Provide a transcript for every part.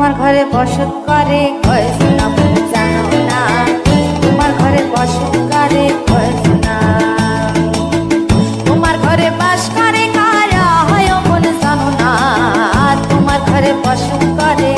তোমার ঘরে বসত করে, কয় শোনা জানো না। তোমার ঘরে করে, কয় তোমার ঘরে বাস করে হয় না। তোমার ঘরে করে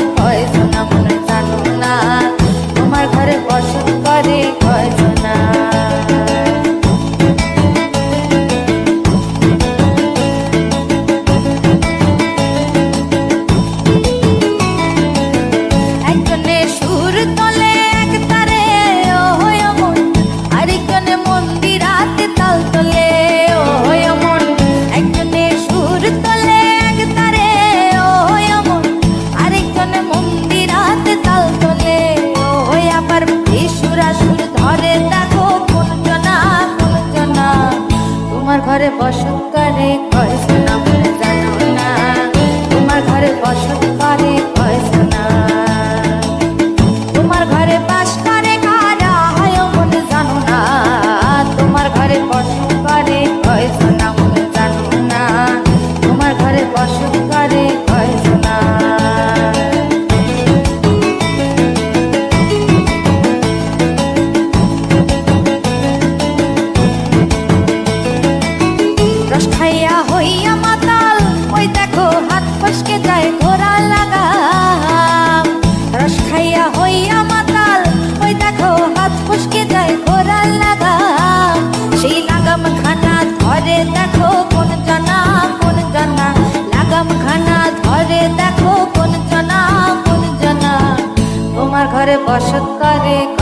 বসত করে কয় অসৎ করে